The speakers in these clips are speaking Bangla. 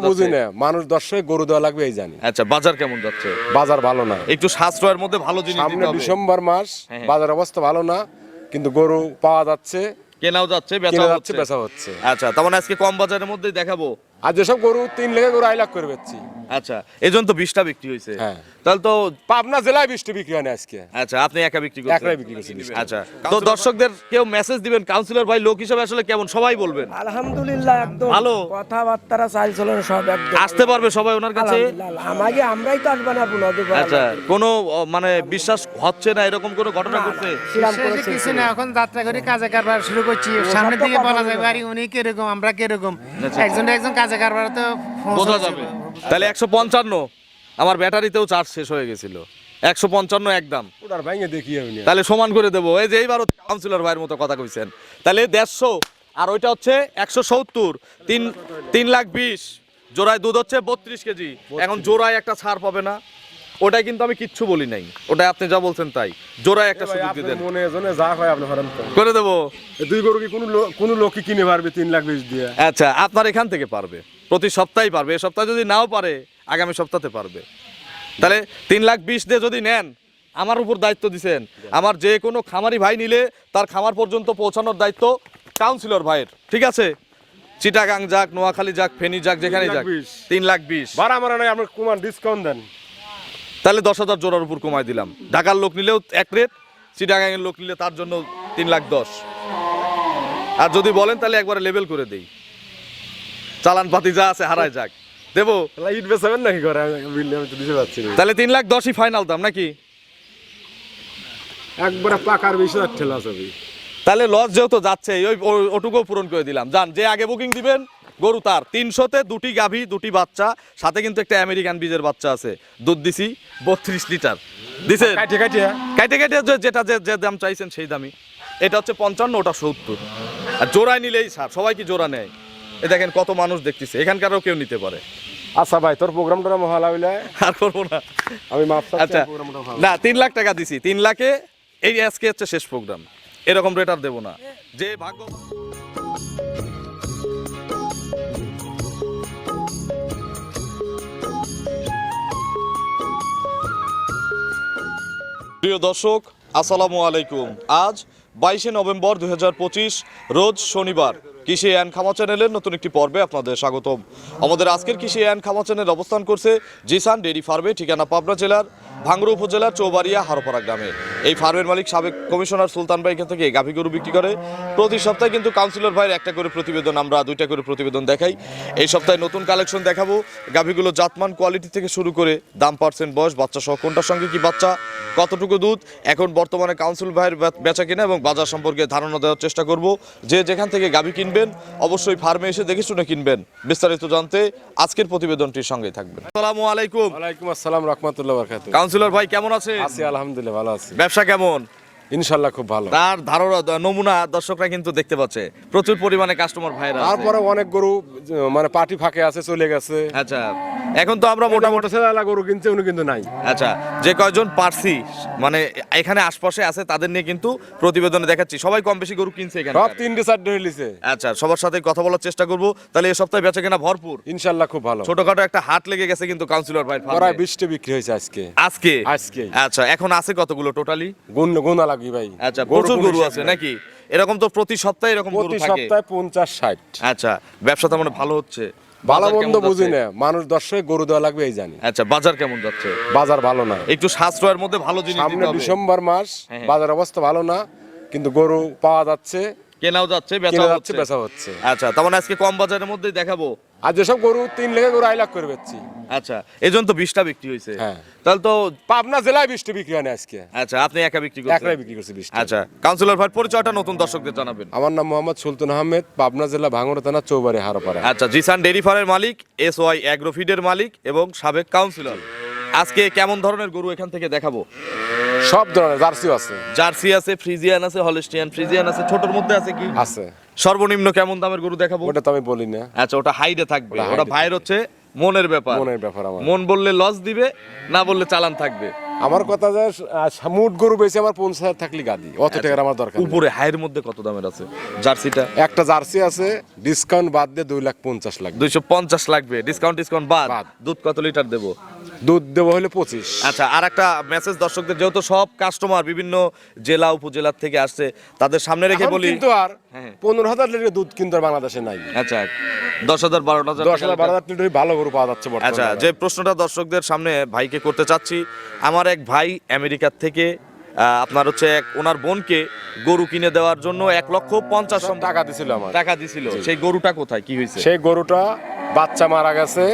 কেমন বুঝি না। মানুষ দর্শক গরু দেওয়া লাগবে এই জানি। আচ্ছা বাজার কেমন যাচ্ছে? বাজার ভালো না। একটু সাশ্রয়ের মধ্যে ভালো জিনিস সামনে ডিসেম্বর মাস হ্যাঁ, হ্যাঁ। বাজার অবস্থা ভালো না কিন্তু গরু পাওয়া যাচ্ছে। কেনাও যাচ্ছে বেচাও যাচ্ছে বেচা হচ্ছে। আচ্ছা তার মানে আজকে কম বাজারের মধ্যেই দেখাবো। আর যেসব গরু তিন লেগে গরু আড়াই লাখ করে বেচছি। আচ্ছা এই জন্য তো বিশটা বিক্রি হয়েছে। হ্যাঁ। তাহলে তো পাবনা জেলায় বৃষ্টি বিক্রি হয় না আজকে। আচ্ছা আপনি একা বিক্রি করছেন? একলাই বিক্রি করছি বৃষ্টি। আচ্ছা তো দর্শকদের কেউ মেসেজ দিবেন? কাউন্সিলর ভাই লোক হিসেবে আসলে কেমন? সবাই বলবেন। আলহামদুলিল্লাহ একদম ভালো। কথাবার্তা চাল চলন সব একদম। আসতে পারবে সবাই ওনার কাছে? আমাকে আমরাই তো আসব না বুনদে আচ্ছা কোনো মানে বিশ্বাস হচ্ছে না এরকম কোনো ঘটনা ঘটছে? কিছু না এখন যাত্রা করে কাজে কারবার শুরু করছি। সামনের দিকে বলা। যাবে আর উনি কীরকম আমরা কীরকম? আচ্ছা। একজন একজন কাজে বোঝা যাবে। তাহলে একশো পঞ্চান্ন আমার ব্যাটারিতেও চার্জ শেষ হয়ে গেছিল। একশো পঞ্চান্ন একদম। ওটার ভাঙে দেখি আমি তাহলে সমান করে দেবো। এই যে এইবারও কাউন্সিলর ভাইয়ের মতো কথা কইছেন। তাহলে দেড়শো আর ওইটা হচ্ছে একশো সত্তর তিন তিন লাখ বিশ। জোড়ায় দুধ হচ্ছে বত্রিশ কেজি। এখন জোড়ায় একটা ছাড় পাবে না। ওটাই কিন্তু আমি কিচ্ছু বলি নাই। ওটাই আপনি যা বলছেন তাই। জোড়ায় একটা সুযোগ আপনার দিতেন মনে জনে যা হয় আপনি হরান তো। করে দেবো। এই দুই গরু কি কোনো কোনো লোকই কিনে পারবে তিন লাখ বিশ দিয়ে? আচ্ছা আপনার এখান থেকে পারবে। প্রতি সপ্তাহে পারবে। এ সপ্তাহে যদি নাও পারে আগামী সপ্তাহে পারবে। তাহলে তিন লাখ বিশ দিয়ে যদি নেন আমার উপর দায়িত্ব দিছেন। আমার যে কোনো খামারি ভাই নিলে তার খামার পর্যন্ত পৌঁছানোর দায়িত্ব কাউন্সিলর ভাইয়ের। ঠিক আছে? চিটাগাং যাক নোয়াখালী যাক ফেনী যাক যেখানে যাক। তিন লাখ বিশ। ভাড়া আমার নাই আপনি কুমার ডিসকাউন্ট দেন। তাহলে দশ হাজার জোড়ার উপর কমাই দিলাম। ঢাকার লোক নিলেও এক রেট চিটাগাংয়ের লোক নিলে তার জন্য তিন লাখ দশ। আর যদি বলেন তাহলে একবারে লেভেল করে দেই। চালান পাতি যা আছে হারায় যাক। দেবো? ইট নাকি ঘরে? আমি বিল তো দিতে পারছি তাহলে তিন লাখ দশই ফাইনাল দাম নাকি? একবারে পাকার বিশ হাজার ঠেলা ছবি। তাহলে লস যেহেতু যাচ্ছে ওই ওটুকুও পূরণ করে দিলাম। যান যে আগে বুকিং দিবেন গরু তার। তিনশোতে দুটি গাভী দুটি বাচ্চা সাথে কিন্তু একটা আমেরিকান বীজের বাচ্চা আছে। দুধ দিছি বত্রিশ লিটার। দিছে কাটে কাটে কাইটে যে- যেটা যে যে দাম চাইছেন সেই দামই। এটা হচ্ছে পঞ্চান্ন ওটা সত্তর। আর জোড়ায় নিলেই ছাড় সবাই কি জোড়া নেয়? এ দেখেন কত মানুষ দেখতেছে এখানকারও কেউ নিতে পারে। আচ্ছা ভাই তোর প্রোগ্রামটা মহালা হইলে আর করব না। আমি আচ্ছা। না তিন লাখ টাকা দিছি। তিন লাখে এই আজকে হচ্ছে শেষ প্রোগ্রাম। এরকম রেট আর দেবো না। যে ভাগ্য প্রিয় দর্শক আসসালামু আলাইকুম। আজ বাইশে নভেম্বর দু হাজার পঁচিশ রোজ শনিবার। কৃষি অ্যান্ড খামা চ্যানেলের নতুন একটি পর্বে আপনাদের স্বাগতম। আমাদের আজকের কৃষি অ্যান্ড খামা চ্যানেল অবস্থান করছে জিসান ডেইরি ফার্মে, ঠিকানা পাবনা জেলার ভাঙ্গুড়া উপজেলার চৌবাড়িয়া হারোপাড়া গ্রামে। এই ফার্মের মালিক সাবেক কমিশনার সুলতান ভাই এখান থেকে গাভী গরু বিক্রি করে। প্রতি সপ্তাহে কিন্তু কাউন্সিলর ভাইয়ের একটা করে প্রতিবেদন, আমরা দুইটা করে প্রতিবেদন দেখাই। এই সপ্তাহে নতুন কালেকশন দেখাবো, গাভীগুলো জাতমান কোয়ালিটি থেকে শুরু করে দাম পার্সেন্ট বয়স বাচ্চা সহ কোনটার সঙ্গে কি বাচ্চা, কতটুকু দুধ, এখন বর্তমানে কাউন্সিল ভাইয়ের বেচা কিনা এবং বাজার সম্পর্কে ধারণা দেওয়ার চেষ্টা করব। যে যেখান থেকে গাভী কিনবেন অবশ্যই ফার্মে এসে দেখে শুনে কিনবেন। বিস্তারিত জানতে আজকের প্রতিবেদনটির সঙ্গে থাকবেন। আসসালামু আলাইকুম। ওয়ালাইকুম আসসালাম রহমতুল্লাহ বারাকাতুহু। কাউন্সিলর ভাই কেমন আছে আছি আলহামদুলিল্লাহ ভালো আছি। ব্যবসা কেমন? ইনশাল্লাহ খুব ভালো। তার ধারণা নমুনা দর্শকরা কিন্তু দেখতে পাচ্ছে। প্রচুর পরিমাণে কাস্টমার ভাইরা। তারপরে অনেক গরু মানে পার্টি ফাঁকে আছে চলে গেছে। আচ্ছা। এখন তো আমরা মোটামুটি মোটা ছেলেলা গরু কিনছে উনি কিন্তু নাই। আচ্ছা যে কয়জন পারছি মানে এখানে আশপাশে আছে তাদের নিয়ে কিন্তু প্রতিবেদনে দেখাচ্ছি। সবাই কম বেশি গরু কিনছে এখানে সব তিনটে চারটে হইলিছে আচ্ছা সবার সাথে কথা বলার চেষ্টা করব। তাহলে এই সপ্তাহে বেচা কেনা ভরপুর? ইনশাল্লাহ খুব ভালো। ছোটখাটো একটা হাট লেগে গেছে কিন্তু কাউন্সিলর ভাই প্রায় বিশটা বিক্রি হয়েছে আজকে। আজকে? আজকে। আচ্ছা এখন আছে কতগুলো টোটালি গুণ গুণা লাগবে ভাই। আচ্ছা গরু প্রচুর গরু আছে নাকি? এরকম তো প্রতি সপ্তাহে এরকম গরু প্রতি সপ্তাহে পঞ্চাশ ষাট। আচ্ছা ব্যবসা তো মানে ভালো হচ্ছে? ভালো মন্দ বুঝি না। মানুষ দর্শক গরু দেওয়া লাগবে এই জানি। আচ্ছা বাজার কেমন যাচ্ছে? বাজার ভালো না। একটু সাশ্রয়ের মধ্যে ভালো জিনিস সামনে ডিসেম্বর মাস হ্যাঁ, হ্যাঁ। বাজার অবস্থা ভালো না কিন্তু গরু পাওয়া যাচ্ছে। কেনাও যাচ্ছে বেচাও হচ্ছে। বেচা হচ্ছে। আচ্ছা তার মানে আজকে কম বাজারের মধ্যেই দেখাবো। আর যেসব গরু তিন লেগে গরু আড়াই লাখ করে বেচছি। আচ্ছা এই জন্য তো বিশটা বিক্রি হয়েছে। হ্যাঁ। তাহলে তো পাবনা জেলায় বৃষ্টি বিক্রি হয় আজকে। আচ্ছা আপনি একা বিক্রি করছেন? একলাই বিক্রি করছি বৃষ্টি আচ্ছা কাউন্সিলর ভাই পরিচয়টা নতুন দর্শকদের জানাবেন। আমার নাম মোহাম্মদ সুলতান আহমেদ পাবনা জেলা ভাঙড়া থানা চৌবাড়ি হারোপাড়া। আচ্ছা জিসান ডেরি ফার্মের মালিক এস ওয়াই অ্যাগ্রোফিডের মালিক এবং সাবেক কাউন্সিলর। আজকে কেমন ধরনের গরু এখান থেকে দেখাবো? সব ধরনের জার্সিও আছে। জার্সি আছে ফ্রিজিয়ান আছে হলিস্টিয়ান ফ্রিজিয়ান আছে ছোটর মধ্যে আছে কি? আছে। সর্বনিম্ন কেমন দামের গরু দেখাবো? ওটা তো আমি বলি না। আচ্ছা ওটা হাইডে থাকবে। ওটা ভাইয়ের হচ্ছে মনের ব্যাপার। মনের ব্যাপার আমার। মন বললে লস দিবে না বললে চালান থাকবে। আমার কথা যে মুট গরু বেশি আমার পঞ্চাশ হাজার থাকলে গাদি। অত টাকার আমার দরকার উপরে হাইয়ের মধ্যে কত দামের আছে জার্সিটা? একটা জার্সি আছে ডিসকাউন্ট বাদ দিয়ে দুই লাখ পঞ্চাশ লাখ দুইশো পঞ্চাশ লাগবে। ডিসকাউন্ট ডিসকাউন্ট বাদ। দুধ কত লিটার দেবো? দুধ দেবো হলে পঁচিশ। আচ্ছা আর একটা মেসেজ দর্শকদের যেহেতু সব কাস্টমার বিভিন্ন জেলা উপজেলার থেকে আসছে তাদের সামনে রেখে বলি কিন্তু আর হ্যাঁ। পনেরো হাজার লিটার দুধ কিন্তু আর বাংলাদেশে নাই। আচ্ছা দশ হাজার বারো হাজার দশ হাজার বারো হাজার লিটার ভালো গরু পাওয়া যাচ্ছে আচ্ছা যে প্রশ্নটা দর্শকদের সামনে ভাইকে করতে চাচ্ছি আমার এক ভাই আমেরিকার থেকে আহ, আপনার হচ্ছে এক ওনার বোনকে গরু কিনে দেওয়ার জন্য এক লক্ষ পঞ্চাশ টাকা দিছিল আমার। টাকা দিছিল। সেই গরুটা কোথায় কি হয়েছে? সেই গরুটা বাচ্চা মারা গেছে।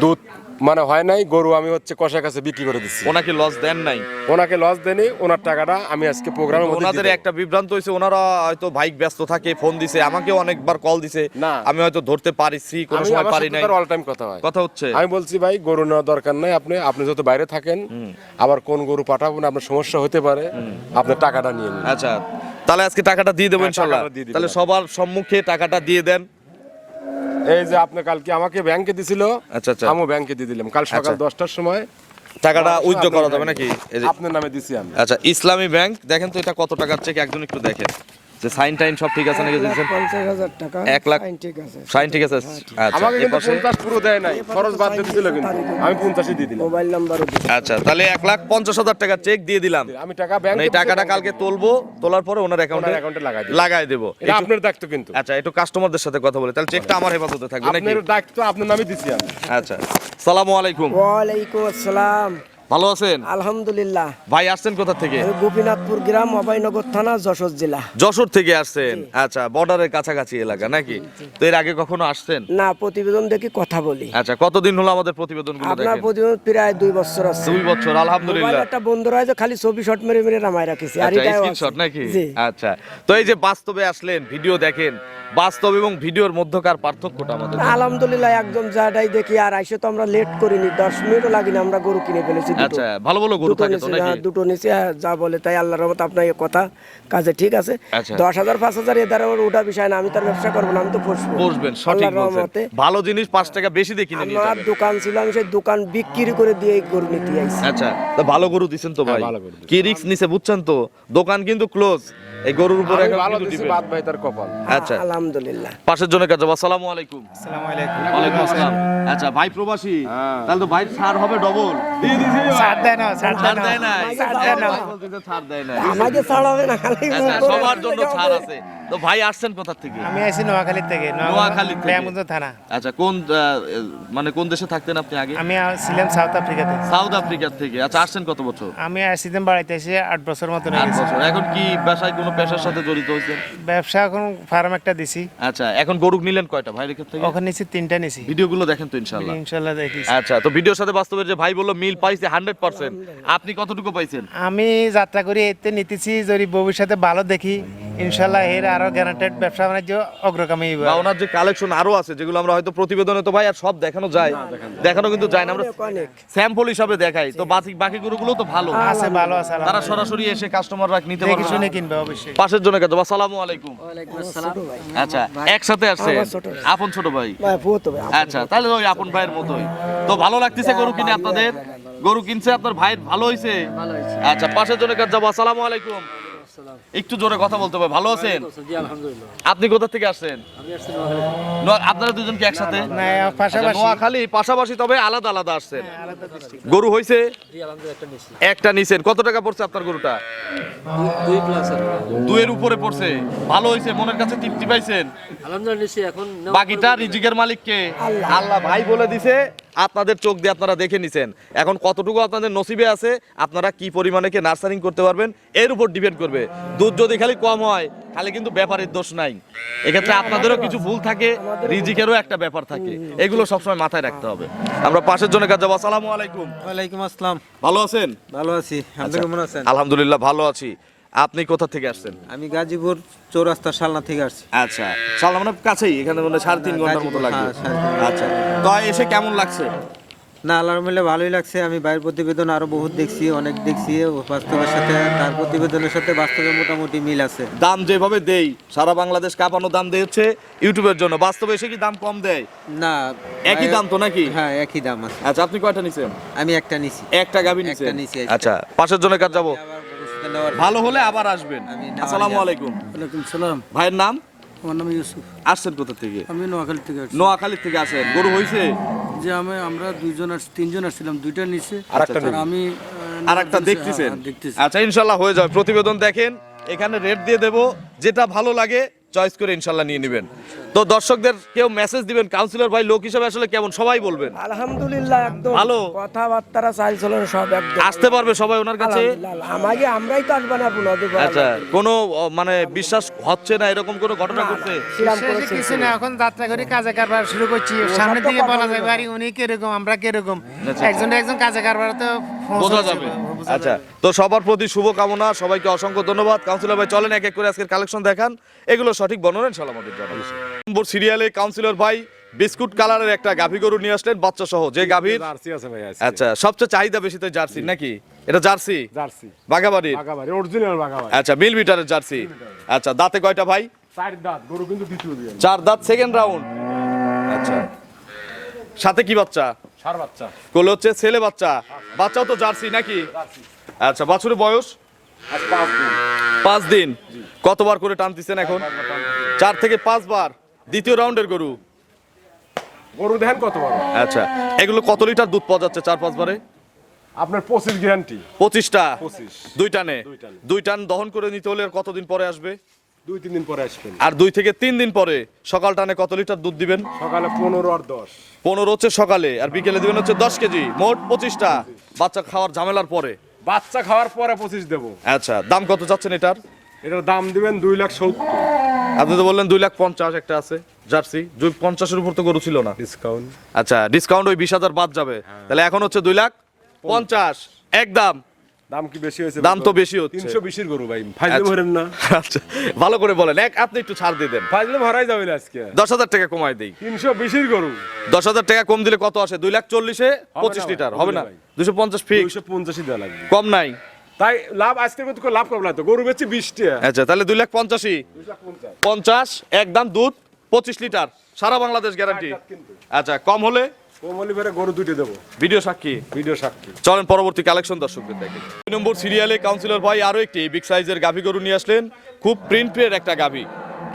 দুধ মানে হয় নাই গরু আমি হচ্ছে কষার কাছে বিক্রি করে দিচ্ছি। ওনাকে লস দেন নাই। ওনাকে লস দেনি ওনার টাকাটা আমি আজকে প্রোগ্রামের মধ্যে ওনাদের একটা বিভ্রান্ত হয়েছে ওনারা হয়তো বাইক ব্যস্ত থাকে ফোন দিছে আমাকেও অনেকবার কল দিছে। না। আমি হয়তো ধরতে পারিছি কোনো আমি সময় পারি নাই। অল টাইম কথা হয়। কথা হচ্ছে। আমি বলছি ভাই গরু নেওয়ার দরকার নাই আপনি আপনি যত বাইরে থাকেন আবার কোন গরু পাঠাবো না আপনার সমস্যা হতে পারে আপনার টাকাটা নিয়ে নিন। আচ্ছা তাহলে আজকে টাকাটা দিয়ে দেবো হ্যাঁ, দিবেন। তাহলে সবার সম্মুখে টাকাটা দিয়ে দেন। এই যে আপনি কালকে আমাকে ব্যাংকে দিছিল আচ্ছা, আচ্ছা। আমি ব্যাংকে দিয়ে দিলাম কাল সকাল আচ্ছা। দশটার সময় টাকাটা উইথড্র করা যাবে নাকি এই যে আপনার নামে দিছি আমি আচ্ছা ইসলামী ব্যাংক দেখেন তো এটা কত টাকার চেক একজন একটু দেখেন যে সাইন টাইন সব ঠিক আছে নাকি টাকা। এক লাখ- ঠিক আছে। সাইন ঠিক আছে? আচ্ছা আমাকে কিন্তু পঞ্চাশ পুরো দেয় নাই। খরচ বাদ দিয়ে দিছিল কিন্তু। আমি পঞ্চাশই দিয়ে দিলাম। মোবাইল নাম্বারও আচ্ছা তাহলে এক লাখ পঞ্চাশ হাজার টাকা চেক দিয়ে দিলাম। আমি টাকা মানে ব্যাংকে এই টাকাটা কালকে তুলবো তোলার পরে ওনার অ্যাকাউন্টে অ্যাকাউন্টে লাগাই দিবো। লাগাই দেবো। এটা আপনার দায়িত্ব কিন্তু। আচ্ছা একটু কাস্টমারদের সাথে কথা বলে। তাহলে চেকটা আমার হেফাজতে থাকবে নাকি? আপনার দায়িত্ব আপনার নামে দিছি আমি। আচ্ছা সালামু আলাইকুম। ওয়ালাইকুম আসসালাম। ভালো আছেন? আলহামদুলিল্লাহ। ভাই আসছেন কোথা থেকে? গোপীনাথপুর গ্রাম অভয়নগর থানা যশোর জেলা। যশোর থেকে আসছেন? আচ্ছা বর্ডারের কাছাকাছি এলাকা নাকি? তো এর আগে কখনো আসছেন? না প্রতিবেদন দেখি কথা বলি। আচ্ছা কতদিন হলো আমাদের প্রতিবেদনগুলো আপনার দেখেন? প্রতিবেদন প্রায় দুই বছর আছে। দুই বছর আলহামদুলিল্লাহ। একটা বন্ধু রয়েছে খালি ছবি শট মেরে মেরে নামায় রাখিছি। আর আচ্ছা এটাও স্ক্রিনশট নাকি? আচ্ছা। তো এই যে বাস্তবে আসলেন ভিডিও দেখেন বাস্তব এবং ভিডিওর মধ্যকার পার্থক্যটা আমাদের আলহামদুলিল্লাহ একদম যাটাই দেখি আর আইসে তো আমরা লেট করিনি দশ মিনিটও লাগেনি আমরা গরু কিনে ফেলেছি আচ্ছা ভালো ভালো গরু দুটো থাকে তো নিচে নাকি? হ্যাঁ, দুটো নিচে হ্যাঁ, যা বলে তাই আল্লাহর রহমত আপনার এই কথা কাজে ঠিক আছে। আচ্ছা। দশ হাজার পাঁচ হাজার এদার ওটা বিষয় না আমি তার ব্যবসা করব না আমি তো বসবো বসবেন সঠিক রহমতে। ভালো জিনিস পাঁচ টাকা বেশি কিনে আমার দোকান ছিল আমি সেই দোকান বিক্রি করে দিয়ে এই গরু নিতে আইছি। আচ্ছা তো ভালো গরু দিছেন তো ভাই? হ্যাঁ, দিছি। কি রিক্স নিছে বুঝছেন তো? দোকান কিন্তু ক্লোজ এই গরুর উপরে ভালো দিছি বাদ ভাই তার কপাল। আচ্ছা। আলহামদুলিল্লাহ। পাশের জন্য কাজ আসসালামু আলাইকুম। আসসালামু আলাইকুম। ওয়ালাইকুম আসসালাম। আচ্ছা ভাই প্রবাসী হ্যাঁ। তাহলে তো ভাই ছাড় হবে ডবল দিয়ে দিছি ছাড় দেয় না ছাড় ছাড় দেয় না ছাড় দেয় না। ছাড় দেয় না। আমাকে ছাড়াবে না খালি আচ্ছা সবার জন্য ছাড় আছে। তো ভাই আসছেন কোথা থেকে? আমি আছি নোয়াখালী থেকে নোয়াখালী। ব্যায়ামগঞ্জ থানা। আচ্ছা কোন মানে কোন দেশে থাকতেন আপনি আগে? আমি ছিলাম সাউথ আফ্রিকাতে। সাউথ আফ্রিকা থেকে। আচ্ছা আসছেন কত বছর? আমি আসছিলাম বাড়িতে এসে আট বছর মতন হয়ে আট বছর। এখন কি ব্যবসায় কোনো পেশার সাথে জড়িত হয়েছেন ব্যবসা এখন ফার্ম একটা দিছি আচ্ছা এখন গরু নিলেন কয়টা? ভাই রেখে থেকে? ওখানে নিছি তিনটা নিছি। ভিডিওগুলো দেখেন তো ইনশাআল্লাহ। ইনশাআল্লাহ দেখি আচ্ছা তো ভিডিওর সাথে বাস্তবের যে ভাই বলল মিল পাইছে হান্ড্রেড পার্সেন্ট আপনি কতটুকু পাইছেন? আমি যাত্রা করি এতে নিতেছি যদি ভবিষ্যতে ভালো দেখি। ইনশাল্লাহ এর আরও গ্যারান্টেড ব্যবসা বাণিজ্য অগ্রগামী। বা ওনার যে কালেকশন আরও আছে যেগুলো আমরা হয়তো প্রতিবেদনে তো ভাই আর সব দেখানো যায় দেখানো কিন্তু যায় না। আমরা স্যাম্পল হিসাবে দেখাই। তো বাকি বাকি গরুগুলো তো ভালো। আছে ভালো আছে তারা সরাসরি এসে কাস্টমাররা নিতে দেখে পারবে শুনে কিনবে অবশ্যই। পাশের জন্য কাজ আসসালামু আলাইকুম। ছোট ভাই। আচ্ছা একসাথে আসছে। আমার ছোট ভাই। আপন ছোট ভাই? ভাই ফুত ভাই আচ্ছা তাহলে ওই আপন ভাইয়ের মতোই। তো ভালো লাগতেছে গরু কিনে আপনাদের? গরু কিনছে আপনার ভাইয়ের ভালো হয়েছে আচ্ছা পাশের জন্য কাজ যাব। আসসালামু আলাইকুম। একটু জোরে কথা বলতে হবে। ভালো আছেন? আপনি কোথা থেকে আসছেন? আপনারা দুজন কি একসাথে? না আচ্ছা, পাশাপাশি। নোয়াখালী পাশাপাশি তবে আলাদা আলাদা আসছেন। গরু হয়েছে একটা নিছেন কত টাকা পড়ছে আপনার গরুটা? দুয়ের উপরে পড়ছে। ভালো হয়েছে মনের কাছে তৃপ্তি পাইছেন? আলহামদুলিল্লাহ নিশ্চয়ই এখন বাকিটা রিজিকের মালিককে। আল্লাহ ভাই বলে দিছে আপনাদের চোখ দিয়ে আপনারা দেখে নিছেন। এখন কতটুকু আপনাদের নসিবে আছে আপনারা কি পরিমাণে কে নার্সারিং করতে পারবেন এর উপর ডিপেন্ড করবে। দুধ যদি খালি কম হয় খালি কিন্তু ব্যাপারের দোষ নাই। এক্ষেত্রে আপনাদেরও কিছু ভুল থাকে রিজিকেরও একটা ব্যাপার থাকে। এগুলো সবসময় মাথায় রাখতে হবে। আমরা পাশের জন্য কাজ যাব। আসসালামু আলাইকুম। ওয়ালাইকুম আসসালাম। ভালো আছেন? ভালো আছি। আপনি কেমন আছেন? আলহামদুলিল্লাহ ভালো আছি। আপনি কোথা থেকে আসছেন? আমি গাজীপুর চৌরাস্তা শালনা থেকে আসছি। আচ্ছা সালাম মানে কাছেই এখানে মানে সাড়ে তিন ঘণ্টার মতো লাগবে। হ্যাঁ, ঘণ্টা। আচ্ছা তো এসে কেমন লাগছে? না আল্লাহর মিলে ভালোই লাগছে। আমি বাইরের প্রতিবেদন আরও বহুত দেখছি অনেক দেখছি ও বাস্তবের সাথে তার প্রতিবেদনের সাথে বাস্তবে মোটামুটি মিল আছে। দাম যেভাবে দেই সারা বাংলাদেশ কাঁপানো দাম দিয়েছে ইউটিউবের জন্য। বাস্তবে এসে কি দাম কম দেয়? না একই দাম তো নাকি? হ্যাঁ একই দাম আছে। আচ্ছা আপনি কয়টা নিছেন? আমি একটা নিছি। একটা গাভি একটা নিছেন? নিছি, আচ্ছা পাশের জনের কাজ যাব। ভালো হলে আবার আসবেন। আমি আসসালামু আলাইকুম। ওয়ালাইকুম সালাম। ভাইয়ের নাম? আমার নাম ইউসুফ। আসছেন কোথা থেকে? আমি নোয়াখালী থেকে আসছি। নোয়াখালী থেকে আসেন। গরু হইছে? যে আমি আমরা দুইজন আসছি তিনজন আসছিলাম দুইটা নিচে আরেকটা আর আমি আর একটা দেখতেছেন? দেখতেছি। আচ্ছা ইনশাল্লাহ হয়ে যাবে। প্রতিবেদন দেখেন এখানে রেট দিয়ে দেবো। যেটা ভালো লাগে চয়েস করে ইনশাল্লাহ নিয়ে নেবেন। তো দর্শকদের কেউ মেসেজ দিবেন? কাউন্সিলর ভাই লোক হিসেবে আসলে কেমন? সবাই বলবেন। আলহামদুলিল্লাহ একদম ভালো। কথাবার্তা চাল চলন সব একদম। আসতে পারবে সবাই ওনার কাছে? আমাকে আমরাই তো আসব না আচ্ছা কোনো মানে বিশ্বাস হচ্ছে না এরকম কোনো ঘটনা ঘটছে? কিছু না এখন যাত্রা করে কাজে কারবার শুরু করছি। সামনের তো দিকে বলা। যাবে আরে উনি কীরকম আমরা কীরকম? একজন একজন কাজে কারবার তো বোঝা যাবে। আচ্ছা তো সবার প্রতি শুভ কামনা সবাইকে অসংখ্য ধন্যবাদ। কাউন্সিলর ভাই চলেন এক এক করে আজকের কালেকশন দেখান। এগুলো সঠিক বর্ণনা ইনশাআল্লাহ আমাদের জানাবেন নম্বর সিরিয়ালে কাউন্সিলর ভাই বিস্কুট কালারের একটা গাভী গরু নিয়ে আসলেন বাচ্চা সহ। যে গাভীর জার্সি আছে ভাই। আচ্ছা সবচেয়ে চাহিদা বেশি তো জার্সি নাকি? এটা জার্সি? জার্সি। বাগাবাড়ির বাগাবাড়ি অরিজিনাল বাগাবাড়ি আচ্ছা মিল মিটারের জার্সি। আচ্ছা দাঁতে কয়টা ভাই? চার দাঁত গরু কিন্তু দ্বিতীয় দিয়ে। চার দাঁত সেকেন্ড রাউন্ড আচ্ছা। সাথে কি বাচ্চা? সার বাচ্চা। কোলে হচ্ছে ছেলে বাচ্চা। বাচ্চাও তো জার্সি নাকি? আচ্ছা বাছুরের বয়স? পাঁচ দিন। কতবার করে টানতেছেন এখন? চার থেকে পাঁচবার। দ্বিতীয় রাউন্ডের গরু। গরু দেখেন কত বড় আচ্ছা এগুলো কত লিটার দুধ পাওয়া যাচ্ছে চার পাঁচবারে? আপনার পঁচিশ গ্যারান্টি। পঁচিশটা? পঁচিশ। দুই টানে। দুই টান দহন করে নিতে হলে আর কতদিন পরে আসবে? দুই তিন দিন পরে আসবেন। আর দুই থেকে তিন দিন পরে সকাল টানে কত লিটার দুধ দিবেন? সকালে পনেরো আর দশ। পনেরো হচ্ছে সকালে আর বিকেলে দিবেন হচ্ছে দশ কেজি। মোট পঁচিশটা। বাচ্চা খাওয়ার ঝামেলার পরে। বাচ্চা খাওয়ার পরে পঁচিশ দেবো। আচ্ছা দাম কত চাচ্ছেন এটার? এটার দাম দিবেন দুই লাখ সত্তর। আপনি তো বললেন দুই লাখ পঞ্চাশ একটা আছে জার্সি। দুই পঞ্চাশের উপর তো গরু ছিল না। ডিসকাউন্ট আচ্ছা ডিসকাউন্ট ওই বিশ হাজার বাদ যাবে। তাহলে এখন হচ্ছে দুই লাখ পঞ্চাশ। একদম। দাম কি বেশি হয়েছে? দাম তো বেশি হচ্ছে। তিনশো বিশের গরু ভাই আচ্ছা। ভরেন না। আচ্ছা ভালো করে বলেন এক আপনি একটু ছাড় দিয়ে দেন। ফাইজলে ভরাই যাবে না আজকে। দশ হাজার টাকা কমাই দিই। তিনশো বিশের গরু। দশ হাজার টাকা কম দিলে কত আসে? দুই লাখ চল্লিশে? পঁচিশ ভাই, লিটার হবে না? না ভাই। দুশো পঞ্চাশ ফিক্স দুইশো পঞ্চাশই দেওয়া লাগবে। কম নাই। তাই লাভ আজকের মতো করে লাভ করব না তো গরু বেচছি বিশটি। আচ্ছা তাহলে দুই লাখ পঞ্চাশই। পঞ্চাশ। একদম দুধ পঁচিশ লিটার সারা বাংলাদেশ গ্যারান্টি আচ্ছা কম হলে কোমলি ভরে গরু দুইটা দেবো। ভিডিও সাক্ষী। ভিডিও সাক্ষী। চলেন পরবর্তী কালেকশন দর্শকদের দেখেন দুই নম্বর সিরিয়ালে কাউন্সিলর ভাই আরও একটি বিগ সাইজের গাভী গরু নিয়ে আসলেন। খুব একটা গাভী।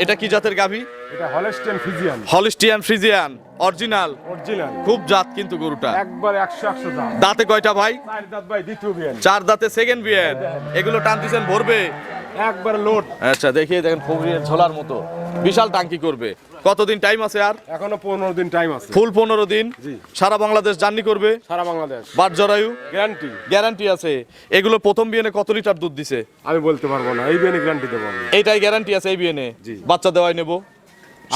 এটা কি জাতের গাভী? এটা Holstein Friesian Holstein Friesian original original খুব জাত কিন্তু গরুটা। একবার দাঁতে কয়টা ভাই? চার দাঁত ভাই দ্বিতীয় বিয়ান। চার দাঁতে সেকেন্ড বিয়ার এগুলো টানতেছেন ভরবে? একবার লোড। আচ্ছা দেখিয়ে দেখেন ঝোলার মতো। বিশাল টাঙ্কি করবে। কতদিন টাইম আছে আর? এখনও পনেরো দিন টাইম আছে। ফুল পনেরো দিন। সারা বাংলাদেশ জার্নি করবে? সারা বাংলাদেশ। বাট জরায়ু? গ্যারান্টি গ্যারান্টি আছে। এগুলো প্রথম বিয়েনে কত লিটার দুধ দিছে? আমি বলতে পারব না। এই বিয়ানে গ্যারান্টি দেবো এইটাই গ্যারান্টি আছে এই বিয়েনে। বাচ্চা দেওয়াই নেব।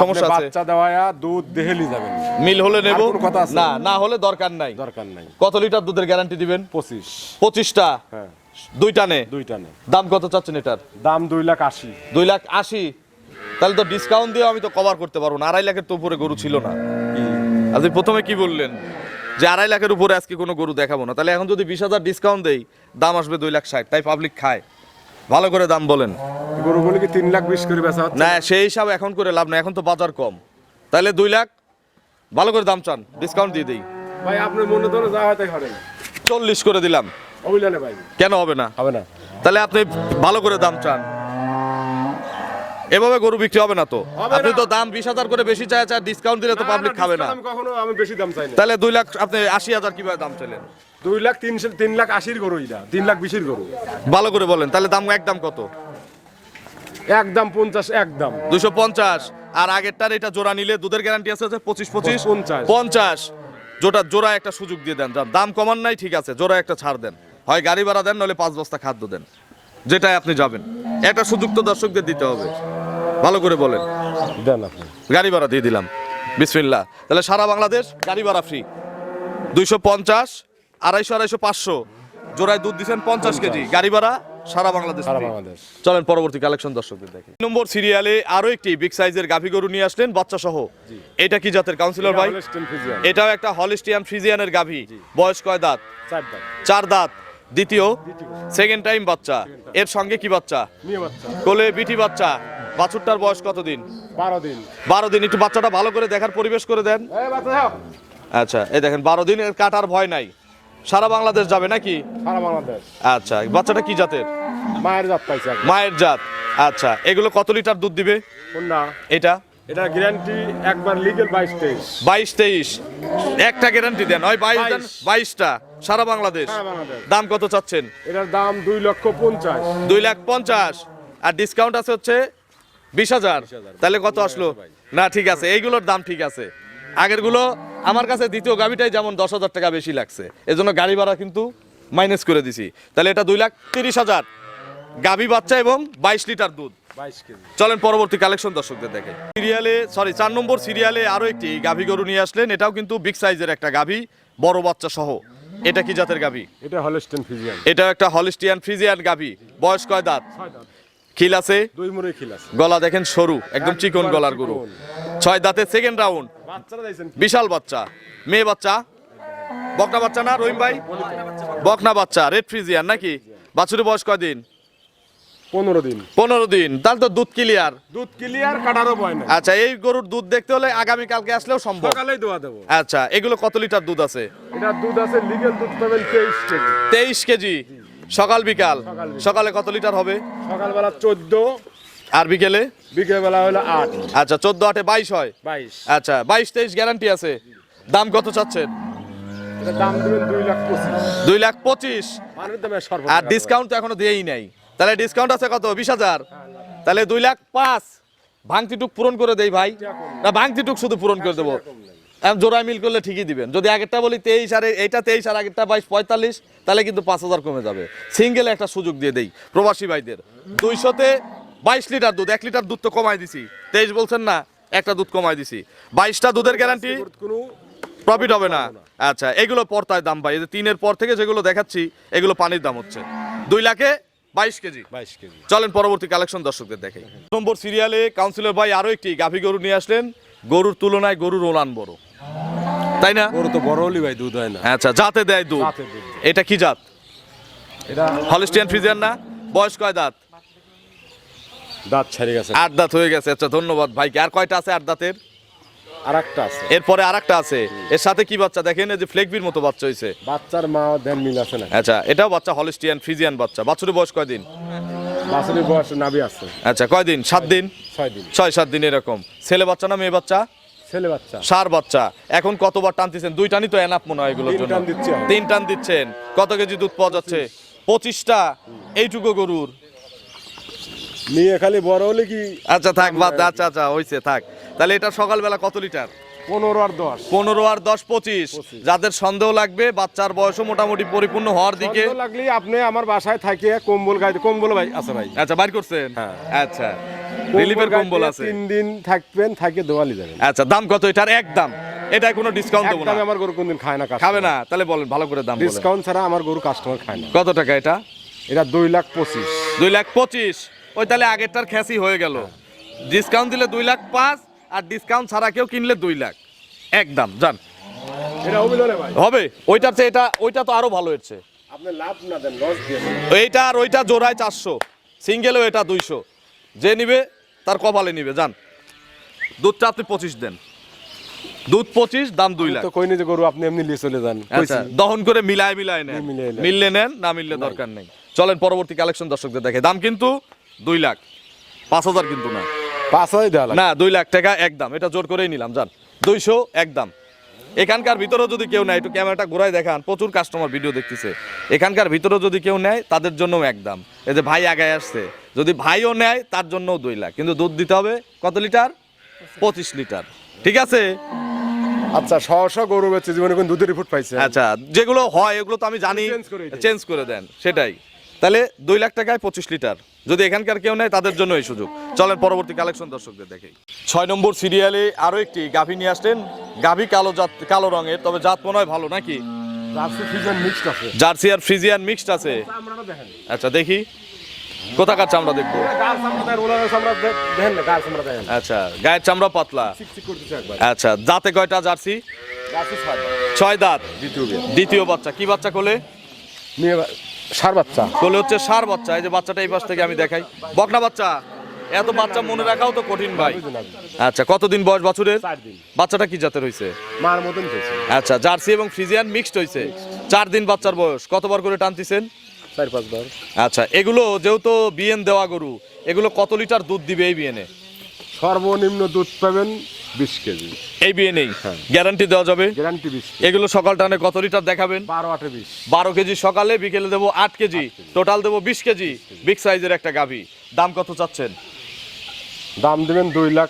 সমস্যা আপনি আছে। বাচ্চা দেওয়া দুধ দেহেলি যাবেন মিল হলে নেব। কথা? না না হলে দরকার নাই। দরকার নাই। কত লিটার দুধের গ্যারান্টি দিবেন? পঁচিশ। পঁচিশটা? হ্যাঁ। দুই টানে দাম কত চাচ্ছেন এটার? দাম দুই লাখ আশি। দুই লাখ আশি? তাহলে তো ডিসকাউন্ট দিয়ে আমি তো কভার করতে পারব না। আড়াই লাখের তো উপরে গরু ছিল না। আপনি প্রথমে কি বললেন? যে আড়াই লাখের উপরে আজকে কোনো গরু দেখাবো না। তাহলে এখন যদি বিশ হাজার ডিসকাউন্ট দেই দাম আসবে দুই লাখ ষাট। তাই পাবলিক খায়। ভালো করে দাম বলেন। গরুগুলো কি তিন লাখ বিশ করে বেচা না সেই হিসাবে এখন করে লাভ না এখন তো বাজার কম। তাহলে দুই লাখ ভালো করে দাম চান। ডিসকাউন্ট দিয়ে দিই। ভাই আপনার মনে ধরে যা হয় তাই হবে চল্লিশ করে দিলাম। অভিলানে ভাই। কেন হবে না? হবে না। তাহলে আপনি ভালো করে দাম চান। এভাবে গরু বিক্রি হবে না তো? আপনি তো দাম বিশ হাজার করে বেশি চায় চায় ডিসকাউন্ট দিলে তো পাবলিক খাবে না। কখনো আমি বেশি দাম চাই না। তাহলে দুই লাখ আপনি আশি হাজার কীভাবে দাম চাইলেন? দুই লাখ তিনশো তিন লাখ আশির গরু এটা তিন লাখ বিশের গরু। ভালো করে বলেন তাহলে দাম একদম কত? একদম পঞ্চাশ একদম দুশো পঞ্চাশ। আর আগেরটার এটা জোড়া নিলে দুধের গ্যারান্টি আছে পঁচিশ পঁচিশ? পঞ্চাশ। পঞ্চাশ। জোটা জোড়া একটা সুযোগ দিয়ে দেন দাম- দাম কমান নাই ঠিক আছে জোড়া একটা ছাড় দেন। হয় গাড়ি ভাড়া দেন নাহলে পাঁচ বস্তা খাদ্য দেন। যেটাই আপনি যাবেন। একটা সুযোগ তো দর্শকদের দিতে হবে। ভালো করে বলেন। দেন আপনি। গাড়ি ভাড়া দিয়ে দিলাম। বিসমিল্লা তাহলে সারা বাংলাদেশ গাড়ি ভাড়া ফ্রি দুইশো পঞ্চাশ আড়াইশো আড়াইশো পাঁচশো। জোড়ায় দুধ দিচ্ছেন পঞ্চাশ কেজি। গাড়ি ভাড়া সারা বাংলাদেশ চলেন পরবর্তী কালেকশন দর্শকদের দেখি। নম্বর সিরিয়ালে আরও একটি বিগ সাইজের গাভী গরু নিয়ে আসলেন বাচ্চা সহ। এটা কি জাতের কাউন্সিলর ভাই? এটাও একটা হলিস্টিয়ান ফ্রিজিয়ানের গাভী। বয়স কয় দাঁত, চার দাঁত। দ্বিতীয় সেকেন্ড টাইম বাচ্চা। এর সঙ্গে কি বাচ্চা? কোলে বিটি বাচ্চা। বাছুরটার বয়স কতদিন বারো দিন। বারো দিন। একটু বাচ্চাটা ভালো করে দেখার পরিবেশ করে দেন। আচ্ছা এই দেখেন বারো দিনের কাটার ভয় নাই। সারা বাংলাদেশ যাবে নাকি? সারা বাংলাদেশ। আচ্ছা বাচ্চাটা কি জাতের? মায়ের জাত পাইছে মায়ের জাত। আচ্ছা এগুলো কত লিটার দুধ দিবে? এটা? এটা গ্যারান্টি একবার লিগেল বাইশ তেইশ। বাইশ তেইশ। একটা গ্যারান্টি দেন হয় বাইশ দেন বাইশটা। সারা বাংলাদেশ। দাম কত চাচ্ছেন? এটার দাম দুই লক্ষ পঞ্চাশ। দুই লাখ পঞ্চাশ। আর ডিসকাউন্ট আছে হচ্ছে বিশ হাজার। তাহলে কত আসলো? না ঠিক আছে এইগুলোর দাম ঠিক আছে। আগেরগুলো আমার কাছে দ্বিতীয় গাড়িটাই যেমন দশ হাজার টাকা বেশি লাগছে। এজন্য গাড়ি ভাড়া কিন্তু মাইনাস করে দিছি। তাহলে এটা দুই লাখ তিরিশ হাজার। গাভী বাচ্চা এবং বাইশ লিটার দুধ। চলেন পরবর্তী কালেকশন দর্শকদের দেখে সিরিয়ালে সরি চার নম্বর সিরিয়ালে আরও একটি গাভী গরু নিয়ে আসলেন। এটাও কিন্তু বিগ সাইজের একটা গাভী বড় বাচ্চা সহ। এটা কি জাতের গাভী? এটা হলস্টেন ফিজিয়ান এটাও একটা হলিস্টিয়ান ফ্রিজিয়ান গাভী। বয়স কয় দাঁত? ছয় দাঁত। খিল আছে? দুই মুড়ে খিল আছে। গলা দেখেন সরু একদম চিকন গলার গরু। ছয় দাঁতের সেকেন্ড রাউন্ড বিশাল বাচ্চা। মেয়ে বাচ্চা? বকনা বাচ্চা না রহিম ভাই? বকনা বাচ্চা রেড ফ্রিজিয়ান নাকি? বাছুরের বয়স কয় দিন? পনেরো দিন। পনেরো দিন। তাহলে তো দুধ ক্লিয়ার দুধ ক্লিয়ার কাটারও ভয় নাই। আচ্ছা এই গরুর দুধ দেখতে হলে আগামী কালকে আসলেও সম্ভব। সকালেই দোয়া দেবো। আচ্ছা এগুলো কত লিটার দুধ আছে? এটা দুধ আছে লিগেল দুধ পাবেন তেইশ কেজি। তেইশ কেজি। সকাল বিকাল? সকালে কত লিটার হবে? সকালবেলা চোদ্দ আর বিকেলে? বিকেলবেলা হলো আট। আচ্ছা চোদ্দ আটে বাইশ হয়? বাইশ। আচ্ছা বাইশ তেইশ গ্যারান্টি আছে। দাম কত চাচ্ছেন? দাম দেবেন দুই লাখ পঁচিশ। দুই লাখ পঁচিশ। আর ডিসকাউন্ট তো এখনও দিয়েই নাই। তাহলে ডিসকাউন্ট আছে কত? বিশ হাজার। তাহলে দুই লাখ পাঁচ। ভাঙতিটুক পূরণ করে দেই ভাই। না ভাঙতিটুক শুধু পূরণ করে দেবো। জোড়ায় মিল করলে ঠিকই দিবেন। যদি আগেরটা বলি তেইশ আর এইটা তেইশ আর আগেরটা বাইশ, পঁয়তাল্লিশ, তাহলে কিন্তু পাঁচ হাজার কমে যাবে। সিঙ্গেল একটা সুযোগ দিয়ে দেই প্রবাসী ভাইদের। দুইশোতে বাইশ লিটার দুধ, এক লিটার দুধ তো কমাই দিছি। তেইশ বলছেন না, একটা দুধ কমাই দিছি। বাইশটা দুধের গ্যারান্টি কোনো প্রফিট হবে না। আচ্ছা এগুলো পর্তায় দাম ভাই। তিনের পর থেকে যেগুলো দেখাচ্ছি, এগুলো পানির দাম হচ্ছে। দুই লাখে বাইশ কেজি। বাইশ কেজি। চলেন পরবর্তী কালেকশন দর্শকদের দেখে নম্বর সিরিয়ালে কাউন্সিলর ভাই আরও একটি গাভী গরু নিয়ে আসলেন। গরুর তুলনায় গরুর ওলান বড়। তাই না? গরু তো বড় হলি ভাই দুধ হয় না। আচ্ছা জাতে দেয় দুধ। এটা কি জাত? এটা হলিস্টিয়ান ফ্রিজিয়ান না? বয়স কয় দাঁত? দাঁত ছাড়ি গেছে। আট দাঁত হয়ে গেছে। আচ্ছা ধন্যবাদ ভাইকে। আর কয়টা আছে আট দাঁতের? আর একটা আছে। এরপরে আর একটা আছে। এর সাথে কি বাচ্চা? দেখেন এই যে ফ্লেকবির মতো বাচ্চা হয়েছে বাচ্চার মা দেন মিল আছে না? আচ্ছা এটাও বাচ্চা হলিস্টিয়ান ফ্রিজিয়ান বাচ্চা। বাছুরের বয়স কয়দিন বাছুরের বয়স নাবি আছে। আচ্ছা কয়দিন সাত দিন? ছয় দিন। ছয় সাত দিন এরকম। ছেলে বাচ্চা না মেয়ে বাচ্চা? ছেলে বাচ্চা। সার বাচ্চা। এখন কতবার টানতেছেন? দুই টানই তো এনাফ মনে হয় এগুলোর জন্য। তিন টান দিচ্ছেন। কত কেজি দুধ পাওয়া যাচ্ছে? পঁচিশটা। এইটুকু গরুর। নিয়ে খালি বড় হলে কি আচ্ছা থাক বাদ আচ্ছা আচ্ছা হয়েছে থাক। তাহলে এটা সকালবেলা কত লিটার? পনেরো আর দশ। পনেরো আর দশ পঁচিশ। যাদের সন্দেহ লাগবে বাচ্চার বয়সও মোটামুটি পরিপূর্ণ হওয়ার দিকে। লাগলে আপনি আমার বাসায় থাকে কম্বল গাইতে কম্বল ভাই আছে ভাই। আচ্ছা বাইর করছেন? হ্যাঁ। আচ্ছা। রিলিফের কম্বল আছে। তিন দিন থাকবেন থাকে দোয়ালি যাবেন। আচ্ছা দাম কত এটার? একদম এটাই কোনো ডিসকাউন্ট দেবো না। আমার গরু কোনদিন খায় না খাবে না। তাহলে বলেন ভালো করে দাম ডিসকাউন্ট ছাড়া আমার গরু কাস্টমার খায় না। কত টাকা এটা? এটা দুই লাখ পঁচিশ। দুই লাখ পঁচিশ। ওই তাহলে আগেরটার খ্যাসি হয়ে গেল। ডিসকাউন্ট দিলে দুই লাখ পাঁচ আর ডিসকাউন্ট ছাড়া কেউ কিনলে দুই লাখ। একদম এটা হবে ওইটার চেয়ে এটা ওইটা তো আরও ভালো হচ্ছে। এইটা আর ওইটা জোড়ায় চারশো সিঙ্গেলও এটা দুইশো। যে নিবে তার কপালে নিবে যান দুধটা আপনি পঁচিশ দেন। দুধ পঁচিশ দাম দুই লাখ। কই গরু আপনি এমনি নিয়ে চলে যান। আচ্ছা দহন করে মিলায় মিলায় নেন। মিললে নেন না মিললে দরকার নেই। চলেন পরবর্তী কালেকশন দর্শকদের দেখে। দাম কিন্তু দুই লাখ। পাঁচ হাজার কিন্তু না। পাঁচ হাজার দেওয়া না দুই লাখ টাকা একদম এটা জোর করেই নিলাম যান দুইশো একদম এখানকার ভিতরেও যদি কেউ নেয় একটু ক্যামেরাটা ঘুরাই দেখান। প্রচুর কাস্টমার ভিডিও দেখতেছে। এখানকার ভিতরেও যদি কেউ নেয় তাদের জন্যও একদম এই যে ভাই আগায় আসছে। যদি ভাইও নেয় তার জন্যও দুই লাখ। কিন্তু দুধ দিতে হবে কত লিটার? পঁচিশ লিটার। ঠিক আছে? আচ্ছা সহসা গরু বেচে জীবনে কোন দুধের রিপোর্ট পাইছে? আচ্ছা যেগুলো হয় এগুলো তো আমি জানি। চেঞ্জ করে দেন সেটাই। তাহলে দুই লাখ টাকায় পঁচিশ লিটার। যদি এখানকার কেউ নেয় তাদের জন্য এই সুযোগ। চলেন পরবর্তী কালেকশন দর্শকদের দেখে। ছয় নম্বর সিরিয়ালে আরও একটি গাভী নিয়ে আসলেন। গাভী কালো জাত কালো রঙের তবে জাত মনে হয় ভালো নাকি? জার্সি আর ফ্রিজিয়ান মিক্সড আছে। আচ্ছা দেখি। কোথাকার চামড়া দেখব? আচ্ছা গায়ের চামড়া পাতলা। আচ্ছা দাঁতে কয়টা জার্সি? ছয় দাঁত। দ্বিতীয় দ্বিতীয় বাচ্চা। কি বাচ্চা কোলে? ষাঁড় বাচ্চা। কোলে হচ্ছে সার বাচ্চা এই যে বাচ্চাটা এই পাশ থেকে আমি দেখাই। বকনা বাচ্চা এত বাচ্চা মনে রাখাও তো কঠিন ভাই। আচ্ছা কতদিন বয়স বাছুরের? বাচ্চাটা কি জাতের হয়েছে মার মতন আচ্ছা জার্সি এবং ফ্রিজিয়ান মিক্সড হয়েছে চার দিন বাচ্চার বয়স কতবার করে টানতেছেন? চার পাঁচবার আচ্ছা এগুলো যেহেতু বিএন দেওয়া গরু এগুলো কত লিটার দুধ দিবে এই বিএনে? সর্বনিম্ন দুধ পাবেন বিশ কেজি। এই বিএনেই হ্যাঁ। গ্যারান্টি দেওয়া যাবে? গ্যারান্টি বিশ এগুলো সকাল টানে কত লিটার দেখাবেন? বারো আটে বিশ। বারো কেজি সকালে বিকেলে দেবো আট কেজি। টোটাল দেবো বিশ কেজি। বিগ সাইজের একটা গাভী। দাম কত চাচ্ছেন? দাম দেবেন দুই লাখ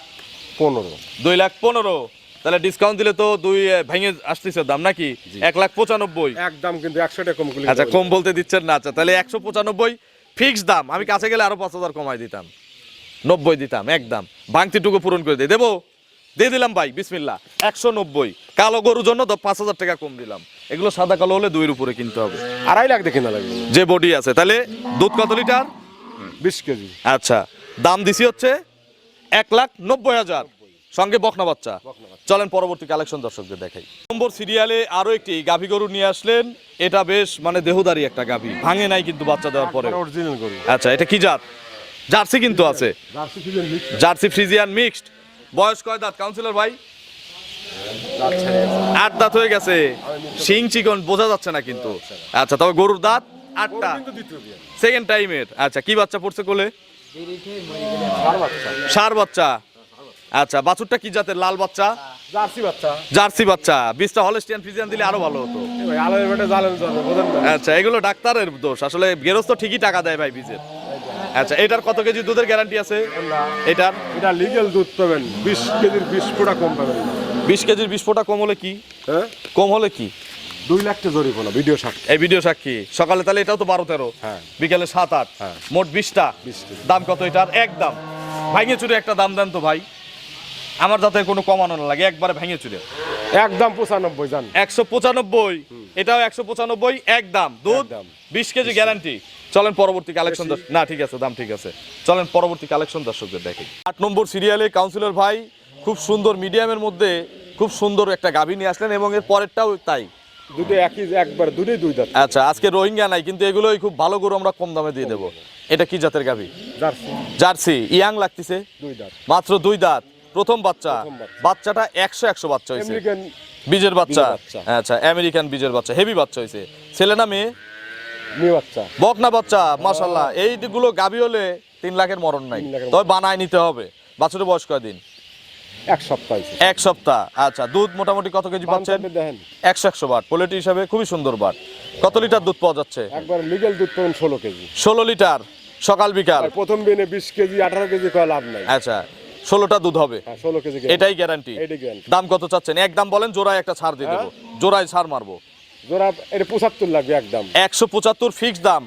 পনেরো। দুই লাখ পনেরো। তাহলে ডিসকাউন্ট দিলে তো দুই ভেঙে আসতেছে দাম নাকি? এক লাখ পঁচানব্বই। একদম কিন্তু একশো টাকা কম আচ্ছা কম বলতে দিচ্ছেন না। আচ্ছা তাহলে একশো পঁচানব্বই ফিক্স দাম। আমি কাছে গেলে আরও পাঁচ হাজার কমাই দিতাম। নব্বই দিতাম একদম। ভাঙতিটুকু পূরণ করে দিই। দেবো? দিয়ে দিলাম ভাই বিসমিল্লা একশো নব্বই। কালো গরুর জন্য তো পাঁচ হাজার টাকা কম দিলাম। এগুলো সাদা কালো হলে দুইয়ের উপরে কিনতে হবে। আড়াই লাখ দেখে না লাগবে। যে বডি আছে তাহলে দুধ কত লিটার? বিশ কেজি। আচ্ছা দাম দিছি হচ্ছে এক লাখ নব্বই হাজার। সঙ্গে বকনা বাচ্চা। চলেন পরবর্তী কালেকশন দর্শকদের দেখাই। নম্বর সিরিয়ালে আরও একটি গাভী গরু নিয়ে আসলেন। এটা বেশ মানে দেহদারি একটা গাভী। ভাঙে নাই কিন্তু বাচ্চা দেওয়ার পরে অরিজিনাল গরু। আচ্ছা এটা কি জাত? জার্সি কিন্তু আছে। জার্সি ফ্রিজিয়ান মিক্সড বয়স কয় দাঁত? কাউন্সিলর ভাই? আট দাঁত হয়ে গেছে। শিং চিকন বোঝা যাচ্ছে না কিন্তু। আচ্ছা তবে গরুর দাঁত আটটা। সেকেন্ড টাইমের আচ্ছা কি বাচ্চা পড়ছে কোলে? সার বাচ্চা। আচ্ছা বাছুরটা কি জাতের? লাল বাচ্চা? জার্সি বাচ্চা। জার্সি বাচ্চা। বীজটা হলস্টিয়ান ফ্রিজিয়ান দিলে আরও ভালো হতো। আচ্ছা এগুলো ডাক্তারের দোষ। আসলে গেরস্ত ঠিকই টাকা দেয় ভাই বীজের। আচ্ছা এটার কত কেজি দুধের গ্যারান্টি আছে? এটার? এটা লিগেল দুধ পাবেন। বিশ কেজির বিশ ফুটা কম পাবেন বিশ কেজির বিশ ফোঁটা কম হলে কি? হ্যাঁ? কম হলে কি? দুই লাখটা জরিমানা ভিডিও সাক্ষী। এই ভিডিও সাক্ষী। সকালে তাহলে এটাও তো বারো তেরো হ্যাঁ। বিকেলে সাত আট। হ্যাঁ। মোট বিশটা। 20 দাম কত এটার? এক দাম। ভাঙে চুরে একটা দাম দেন তো ভাই। আমার যাতে কোনো কমানো না লাগে একবারে ভেঙে চুরে একদম পঁচানব্বই জান। একশো পঁচানব্বই। এটাও একশো পঁচানব্বই এক দাম। দুধ একদম। বিশ কেজি গ্যারান্টি। চলেন পরবর্তী কালেকশন না ঠিক আছে দাম ঠিক আছে। চলেন পরবর্তী কালেকশন দর্শকদের দেখি। আট নম্বর সিরিয়ালে কাউন্সিলর ভাই খুব সুন্দর মিডিয়ামের মধ্যে খুব সুন্দর একটা গাভী নিয়ে আসলেন এবং এর পরেরটাও তাই। দুটো একই একবার দুটোই দুই দাঁত আচ্ছা আজকে রোহিঙ্গা নাই কিন্তু এগুলোই খুব ভালো গরু আমরা কম দামে দিয়ে দেবো। এটা কি জাতের গাভী? জার্সি। জার্সি ইয়াং লাগতেছে। দুই দাঁত। মাত্র দুই দাঁত। প্রথম বাচ্চা। বাচ্চাটা একশো একশো বাচ্চা হয়েছে। বীজের বাচ্চা। আচ্ছা আমেরিকান বীজের বাচ্চা হেভি বাচ্চা হয়েছে। ছেলে না মেয়ে? মেয়ে বাচ্চা। বকনা বাচ্চা মাশাল্লাহ এইগুলো গাবি হলে তিন লাখের মরণ নাই। তবে বানায় নিতে হবে। বাছুরের বয়স কয়দিন? এক সপ্তাহ এক সপ্তাহ। আচ্ছা দুধ মোটামুটি কত কেজি পাচ্ছেন? একশো একশো বাট। পোলেটি হিসাবে খুবই সুন্দর বাট। কত লিটার দুধ পাওয়া যাচ্ছে? একবার লিগেল দুধ পাবেন ষোলো কেজি। ষোলো লিটার সকাল বিকাল। প্রথম দিনে বিশ কেজি আঠারো কেজি কয় লাভ নাই। আচ্ছা ষোলোটা দুধ হবে। হ্যাঁ এটাই গ্যারান্টি দাম কত চাচ্ছেন? এক দাম বলেন জোড়ায় একটা ছাড় দিয়ে দেবো। জোড়ায় ছাড় মারবো। জোড়া এটা পঁচাত্তর লাগবে একদম। একশো পঁচাত্তর ফিক্স দাম।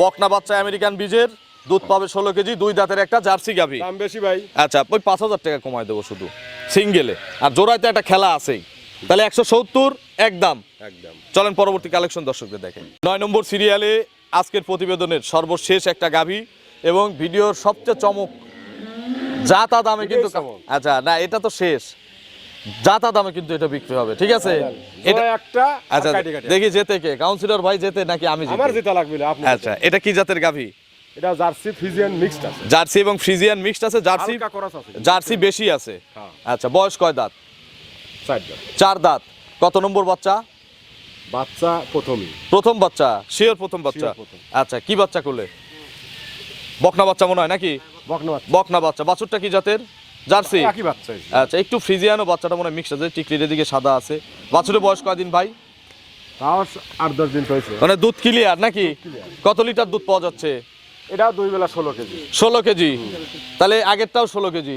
বকনা বাচ্চা আমেরিকান বীজের দুধ পাবে ষোলো কেজি দুই দাঁতের একটা জার্সি গাভি। দাম বেশি ভাই। আচ্ছা ওই পাঁচ হাজার টাকা কমাই দেবো শুধু। সিঙ্গেলে। আর জোড়ায় তো একটা খেলা আছেই। তাহলে একশো সত্তর একদম একদম। চলেন পরবর্তী কালেকশন দর্শকদের দেখেন নয় নম্বর সিরিয়ালে আজকের প্রতিবেদনের সর্বশেষ একটা গাভি এবং ভিডিওর সবচেয়ে চমক যা তা দামে কিন্তু আচ্ছা না এটা তো শেষ। যা তা দামে কিন্তু এটা বিক্রি হবে ঠিক আছে? এটা একটা আচ্ছা। দেখি যেতে কে? কাউন্সিলর ভাই যেতে নাকি আমি যেতে? আমার যেটা লাগবে আপনি আচ্ছা এটা কি জাতের গাভি? এটা জার্সি ফিজিয়ান মিক্সড আছে। জার্সি এবং ফ্রিজিয়ান মিক্সড আছে জার্সি জার্সি বেশি আছে। হ্যাঁ। আচ্ছা বয়স কয় দাঁত? চার দাঁত। চার দাঁত। কত নম্বর বাচ্চা? বাচ্চা প্রথমই। প্রথম বাচ্চা শিওর প্রথম বাচ্চা। আচ্ছা কি বাচ্চা করলে? বকনা বাচ্চা মনে হয় নাকি? বকনা বাচ্চা। বাছুরটা কি জাতের? জার্সি? একই বাচ্চা আচ্ছা একটু ফ্রিজিয়ানো বাচ্চাটা মনে মিক্স আছে। টিকলির দিকে সাদা আছে। বাছুরের বয়স কয়দিন ভাই? তাও আট দশ দিন হয়েছে। মানে দুধ ক্লিয়ার নাকি? কত লিটার দুধ পাওয়া যাচ্ছে? এটা দুই বেলা ষোলো কেজি। ষোলো কেজি? তাহলে আগেরটাও ষোলো কেজি।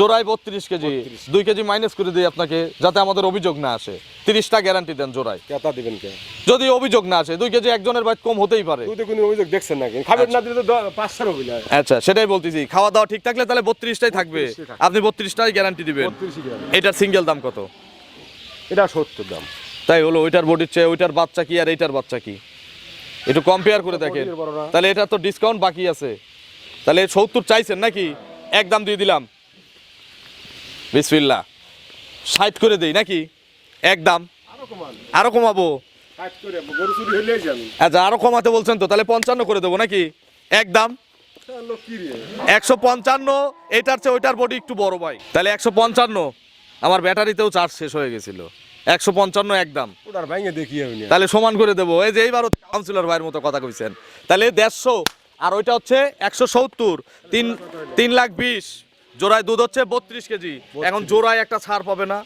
জোড়ায় বত্রিশ কেজি। দুই কেজি মাইনাস করে দিই আপনাকে যাতে আমাদের অভিযোগ না আসে। তিরিশটা গ্যারান্টি দেন জোড়ায়। কেতা দিবেন কে? যদি অভিযোগ না আসে দুই কেজি একজনের বাইক কম হতেই পারে। তো কোনো অভিযোগ দেখছেন নাকি? খাবেন না দিলে তো পাঁচশোর অভিনয় আচ্ছা সেটাই বলতেছি। খাওয়া দাওয়া ঠিক থাকলে তাহলে বত্রিশটাই থাকবে। আপনি বত্রিশটাই গ্যারান্টি দিবেন। এটার সিঙ্গেল দাম কত? এটা সত্তর দাম। তাই হলো ওইটার বডির চেয়ে ওইটার বাচ্চা কি আর এইটার বাচ্চা কি? একটু কম্পেয়ার করে দেখেন। তাহলে এটা তো ডিসকাউন্ট বাকি আছে। তাহলে সত্তর চাইছেন নাকি? এক দাম দিয়ে দিলাম। বিসমিল্লা ষাট করে দেই নাকি? এক দাম। আরও কমাবো। আচ্ছা আরও কমাতে বলছেন তো তাহলে পঞ্চান্ন করে দেবো নাকি? এক দাম। একশো পঞ্চান্ন এটার চেয়ে ওইটার বডি একটু বড় ভাই। তাহলে একশো পঞ্চান্ন। আমার ব্যাটারিতেও চার্জ শেষ হয়ে গেছিল। একশো পঞ্চান্ন একদম। ওটার ভাঙে দেখি আমি তাহলে সমান করে দেবো। এই যে এইবারও কাউন্সিলর ভাইয়ের মতো কথা কইছেন। তাহলে দেড়শো আর ওইটা হচ্ছে একশো সত্তর তিন তিন লাখ বিশ। জোড়ায় দুধ হচ্ছে বত্রিশ কেজি। এখন জোড়ায় একটা ছাড় পাবে না।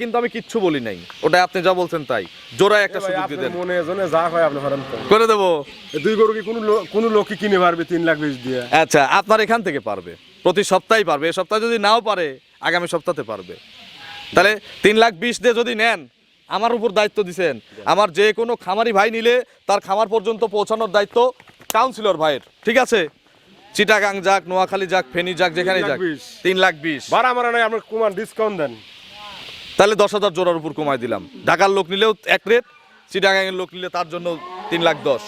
কিন্তু আমি কিচ্ছু বলি নাই। ওটাই আপনি যা বলছেন তাই। জোড়ায় একটা সুযোগ আপনার দিতেন মনে জনে যা হয় আপনি হরান করে দেবো। দুই গরু কি কোনো কোনো লোক কি কিনে পারবে তিন লাখ বিশ দিয়ে? আচ্ছা আপনার এখান থেকে পারবে। প্রতি সপ্তাহে পারবে। এই সপ্তাহে যদি নাও পারে আগামী সপ্তাহে পারবে। তাহলে তিন লাখ বিশ দিয়ে যদি নেন আমার উপর দায়িত্ব দিছেন। আমার যে কোনো খামারি ভাই নিলে তার খামার পর্যন্ত পৌঁছানোর দায়িত্ব কাউন্সিলর ভাইয়ের। ঠিক আছে? চিটাগাং যাক নোয়াখালী যাক ফেনী যাক যেখানে যাক। তিন লাখ বিশ। বাড়া মারা নাই আপনার কুমার ডিসকাউন্ট দেন। তাহলে দশ হাজার জোড়ার উপর কমাই দিলাম। ঢাকার লোক নিলেও এক রেট চিটাগাংয়ের লোক নিলে তার জন্য তিন লাখ দশ।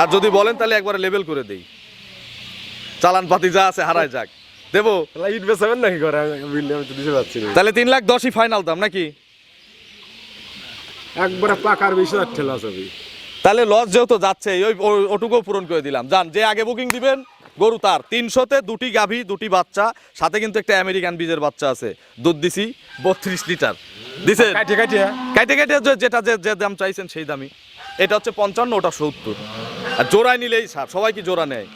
আর যদি বলেন তাহলে একবারে লেভেল করে দেই। চালান পাতি যা আছে হারায় যাক। দেবো? ইট বেচাবেন নাকি করে? আমি আমি তো দিতে পারছি না। তাহলে তিন লাখ দশই ফাইনাল দাম নাকি? একবারে পাকার বিশ হাজার ঠেলা ছবি। তাহলে লস যেহেতু যাচ্ছে ওই পূরণ করে দিলাম। যান যে আগে বুকিং দিবেন গরু তার। তিনশোতে দুটি গাভী দুটি বাচ্চা সাথে কিন্তু একটা আমেরিকান বীজের বাচ্চা আছে। দুধ দিছি বত্রিশ লিটার। কাটে কাটে। কাইটে যেটা যে যে দাম চাইছেন সেই দামই। এটা হচ্ছে পঞ্চান্ন ওটা সত্তর। আর জোড়ায় নিলেই ছাড় সবাই কি জোড়া নেয়?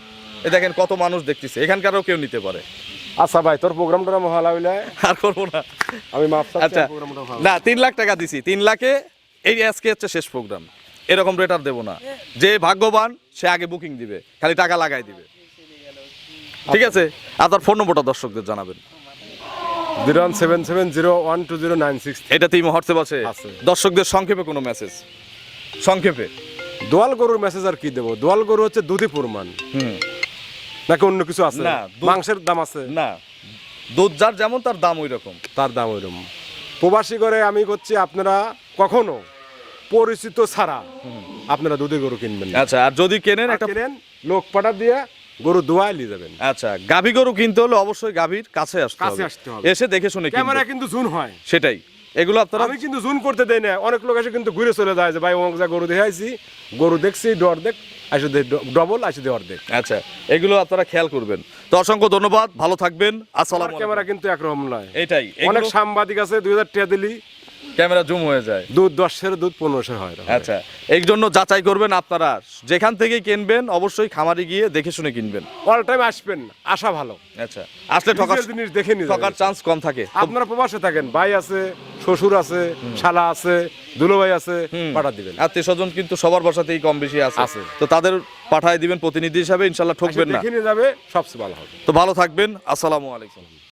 এ দেখেন কত মানুষ দেখতেছে। এখানকারও কেউ নিতে পারে। আচ্ছা ভাই তোর প্রোগ্রামটা মহালা হইলে আর করব না। আমি চাচ্ছি, আচ্ছা না তিন লাখ টাকা দিছি। তিন লাখে এই আজকে হচ্ছে শেষ প্রোগ্রাম এরকম রেট আর দেবো না। যে ভাগ্যবান সে আগে বুকিং দিবে। খালি টাকা লাগাই দিবে। ঠিক আছে? আর আপনার ফোন নম্বরটা দর্শকদের জানাবেন। Zero one seven seven zero one two zero nine six এটাতেই হোয়াটসঅ্যাপ আছে। দর্শকদের সংক্ষেপে কোনো মেসেজ সংক্ষেপে? দোয়াল গরুর মেসেজ আর কি দেবো? দোয়াল গরু হচ্ছে দুধই প্রমাণ। হুম। নাকি অন্য কিছু আছে? না, মাংসের দাম আছে? না দুধ যার যেমন তার দাম ওই রকম তার দাম ওইরকম। প্রবাসী করে আমি করছি আপনারা কখনো পরিচিত ছাড়া আপনারা দুধে গরু কিনবেন না। আচ্ছা আর যদি কেনেন একটা কিনেন লোক পাঠা দিয়ে গরু দোয়াই নিয়ে যাবেন। আচ্ছা গাভী গরু কিনতে হলে অবশ্যই গাভীর কাছে আসতে কাছে হবে। আসতে হবে। এসে দেখে শুনে ক্যামেরা কিনবেন। কিন্তু জুন হয়। সেটাই। এগুলো আপনারা আমি কিন্তু জুন করতে দেয় না। অনেক লোক এসে কিন্তু ঘুরে চলে যায় যে ভাই অমুক যা গরু দেখাইছি গরু দেখছি ডর দেখ আসে ডবল আসে দে অর্ধেক। আচ্ছা এগুলো আপনারা খেয়াল করবেন। তো অসংখ্য ধন্যবাদ ভালো থাকবেন আসসালাম ক্যামেরা কিন্তু একরকম নয়। এটাই অনেক সাংবাদিক আছে দুই হাজার টাকা দিলি ক্যামেরা জুম হয়ে যায়। দুধ দশের দুধ পনেরোশো হয় আচ্ছা এই জন্য যাচাই করবেন আপনারা। যেখান থেকে কিনবেন অবশ্যই খামারে গিয়ে দেখে শুনে কিনবেন। অল টাইম আসবেন আসা ভালো। আচ্ছা আসলে ঠকার জিনিস দেখে নিয়ে ঠকার চান্স কম থাকে। আপনারা প্রবাসে থাকেন ভাই আছে শ্বশুর আছে শালা আছে দুলো ভাই আছে পাঠা দিবেন। আত্মীয় স্বজন কিন্তু সবার বাসাতেই কম বেশি আছে। আছে। তো তাদের পাঠায় দিবেন প্রতিনিধি হিসাবে ইনশাল্লাহ ঠকবেন না। দেখে নিয়ে যাবে সবচেয়ে ভালো হবে। তো ভালো থাকবেন আসসালামু আলাইকুম।